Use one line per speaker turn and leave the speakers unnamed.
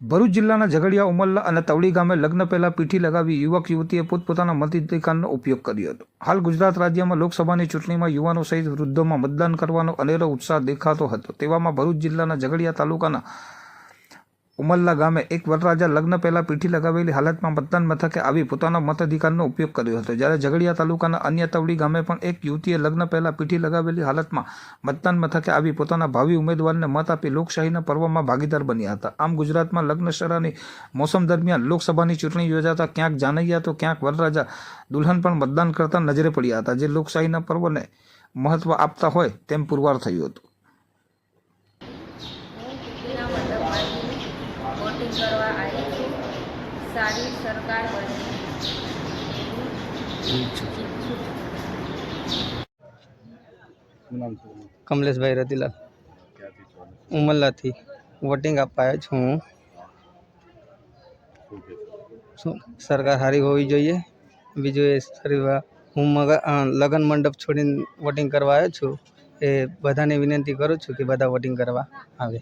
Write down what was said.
ભરૂચ જિલ્લાના ઝઘડિયા ઉમરલા અને તવડી ગામે લગ્ન પહેલાં પીઠી લગાવી યુવક, યુવતીએ પોતપોતાના મતાધિકારનો ઉપયોગ કર્યો હતો. હાલ ગુજરાત રાજ્યમાં લોકસભાની ચૂંટણીમાં યુવાનો સહિત વૃદ્ધોમાં મતદાન કરવાનો અનેરો ઉત્સાહ દેખાતો હતો. તેવામાં ભરૂચ જિલ્લાના ઝઘડિયા તાલુકાના ઉમરલા ગામે એક વરરાજા લગ્ન પહેલાં પીઠી લગાવેલી હાલતમાં મતદાન મથકે આવી પોતાના મતાધિકારનો ઉપયોગ કર્યો હતો. જ્યારે ઝઘડિયા તાલુકાના અન્ય તવડી ગામે પણ એક યુવતીએ લગ્ન પહેલા પીઠી લગાવેલી હાલતમાં મતદાન મથકે આવી પોતાના ભાવિ ઉમેદવારને મત આપી લોકશાહીના પર્વમાં ભાગીદાર બન્યા હતા. આમ ગુજરાતમાં લગ્નશરાની મોસમ દરમિયાન લોકસભાની ચૂંટણી યોજાતા ક્યાંક જાનૈયા તો ક્યાંક વરરાજા દુલ્હન પણ મતદાન કરતા નજરે પડ્યા હતા. જે લોકશાહીના પર્વને મહત્વ આપતા હોય તેમ પુરવાર થયું હતું.
હું ચૂંટણીના મંડપમાંથી વોટિંગ કરવા આવી છું સારી સરકાર બને ઈચ્છું છું
શું નામ છે
કમલેશભાઈ રતિલાલ
ક્યાંથી છો અને
ઉમરલાથી વોટિંગ આપવા આવ્યો છું હું
શું કહેશો
શું સરકાર સારી હોવી જોઈએ બીજું એ સારી વા- હું મગ અ, લગ્ન મંડપ છોડીને વોટિંગ કરવા આવ્યો છું એ બધાને વિનંતી કરું છું કે બધા વોટિંગ કરવા આવે